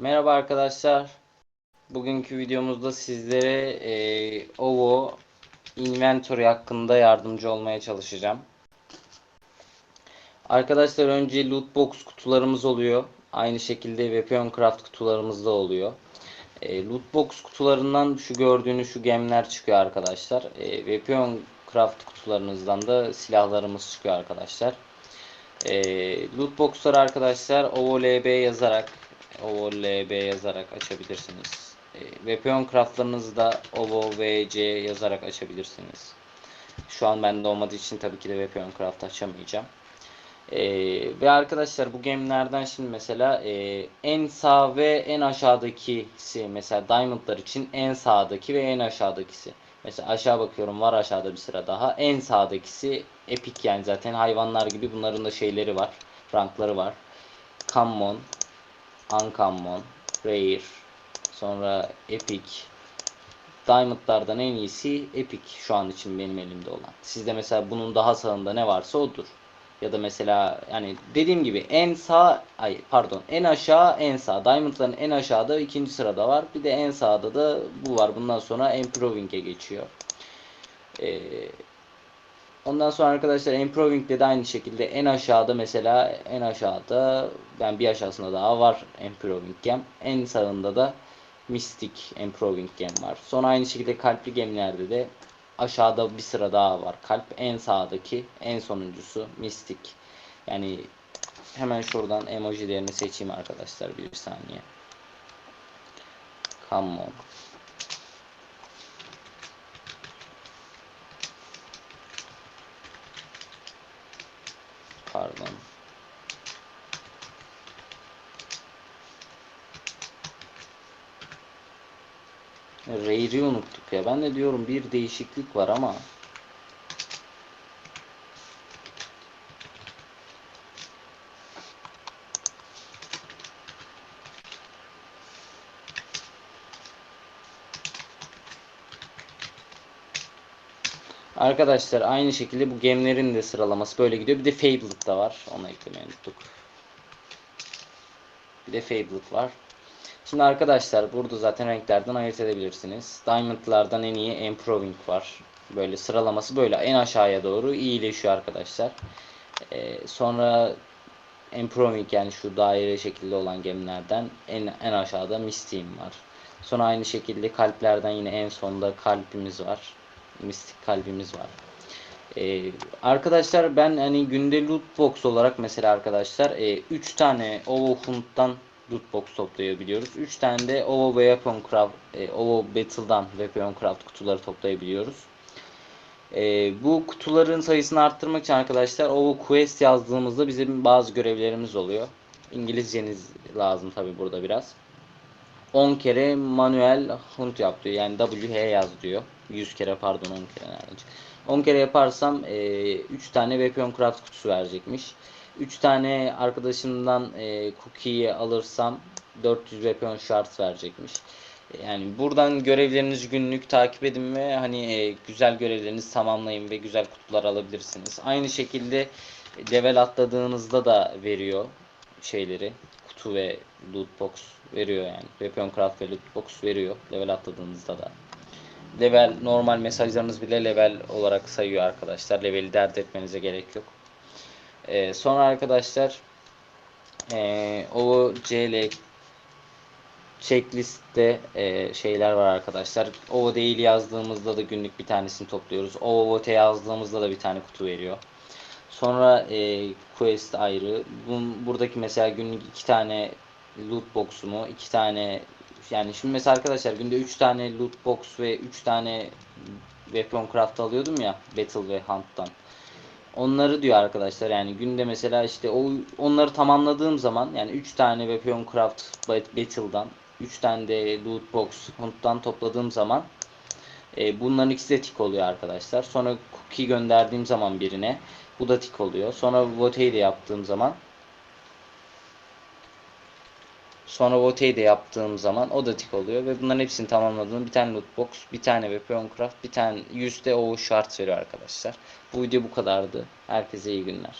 Merhaba arkadaşlar. Bugünkü videomuzda sizlere e, OVO Inventory hakkında yardımcı olmaya çalışacağım. Arkadaşlar önce loot box kutularımız oluyor. Aynı şekilde Weapon Craft kutularımız da oluyor. E, loot box kutularından şu gördüğünüz şu gemler çıkıyor arkadaşlar. E, Weapon Craft kutularınızdan da silahlarımız çıkıyor arkadaşlar. E, loot box'ları arkadaşlar OVOLB yazarak OVOLB yazarak açabilirsiniz. E, Weapon Craft'larınızı da OVOVC yazarak açabilirsiniz. Şu an bende olmadığı için tabii ki de Weapon Craft açamayacağım. E, ve arkadaşlar bu gemilerden şimdi mesela e, en sağ ve en aşağıdakisi mesela Diamond'lar için en sağdaki ve en aşağıdakisi. Mesela aşağı bakıyorum var aşağıda bir sıra daha. En sağdakisi Epic yani zaten hayvanlar gibi bunların da şeyleri var. Rankları var. Common, Uncommon, Rare, sonra Epic. Diamond'lardan en iyisi Epic şu an için benim elimde olan. Sizde mesela bunun daha sağında ne varsa odur. Ya da mesela yani dediğim gibi en sağ ay pardon en aşağı en sağ. Diamond'ların en aşağıda ikinci sırada var. Bir de en sağda da bu var. Bundan sonra Improving'e geçiyor. Ee, Ondan sonra arkadaşlar Improving'de de aynı şekilde en aşağıda mesela en aşağıda ben bir aşağısında daha var Improving Gem. En sağında da Mystic Improving Gem var. Sonra aynı şekilde kalpli gemlerde de aşağıda bir sıra daha var. Kalp en sağdaki en sonuncusu Mystic. Yani hemen şuradan emojilerini seçeyim arkadaşlar bir saniye. Come on. Pardon. Rare'i unuttuk ya. Ben de diyorum bir değişiklik var ama. Arkadaşlar aynı şekilde bu gemlerin de sıralaması böyle gidiyor. Bir de Fablet da var. Onu eklemeyi unuttuk. Bir de Fablet var. Şimdi arkadaşlar burada zaten renklerden ayırt edebilirsiniz. Diamond'lardan en iyi Improving var. Böyle sıralaması böyle en aşağıya doğru iyileşiyor arkadaşlar. Ee, sonra Improving yani şu daire şekilde olan gemilerden en, en aşağıda Mystic'im var. Sonra aynı şekilde kalplerden yine en sonda kalbimiz var. Mistik kalbimiz var. Ee, arkadaşlar ben hani günde loot box olarak mesela arkadaşlar 3 e, tane OVO Hunt'tan loot box toplayabiliyoruz. 3 tane de OVO Weapon Craft, e, OVO Battle'dan Weapon Craft kutuları toplayabiliyoruz. E, bu kutuların sayısını arttırmak için arkadaşlar OVO Quest yazdığımızda bizim bazı görevlerimiz oluyor. İngilizceniz lazım tabi burada biraz. 10 kere manuel hunt yap diyor. Yani WH yaz diyor. 100 kere pardon 10 kere nereden 10 kere yaparsam e, 3 tane Weapon Craft kutusu verecekmiş. 3 tane arkadaşımdan e, cookie'yi alırsam 400 Weapon Shards verecekmiş. Yani buradan görevlerinizi günlük takip edin ve hani e, güzel görevlerinizi tamamlayın ve güzel kutular alabilirsiniz. Aynı şekilde level atladığınızda da veriyor şeyleri. Kutu ve loot box veriyor yani. Weapon Craft ve loot box veriyor level atladığınızda da level normal mesajlarınız bile level olarak sayıyor arkadaşlar. Leveli dert etmenize gerek yok. Ee, sonra arkadaşlar e, o CL checklist'te e, şeyler var arkadaşlar. O değil yazdığımızda da günlük bir tanesini topluyoruz. O yazdığımızda da bir tane kutu veriyor. Sonra e, quest ayrı. Bun, buradaki mesela günlük iki tane loot box'umu, iki tane yani şimdi mesela arkadaşlar günde 3 tane loot box ve 3 tane weapon craft alıyordum ya battle ve hunt'tan. Onları diyor arkadaşlar yani günde mesela işte o onları tamamladığım zaman yani 3 tane weapon craft battle'dan 3 tane de loot box hunt'tan topladığım zaman e, bunların ikisi de tik oluyor arkadaşlar. Sonra cookie gönderdiğim zaman birine bu da tik oluyor. Sonra vote'yi de yaptığım zaman Sonra vote'yi de yaptığım zaman o da tik oluyor ve bunların hepsini tamamladığım bir tane loot box, bir tane weapon craft, bir tane 100 de o şart veriyor arkadaşlar. Bu video bu kadardı. Herkese iyi günler.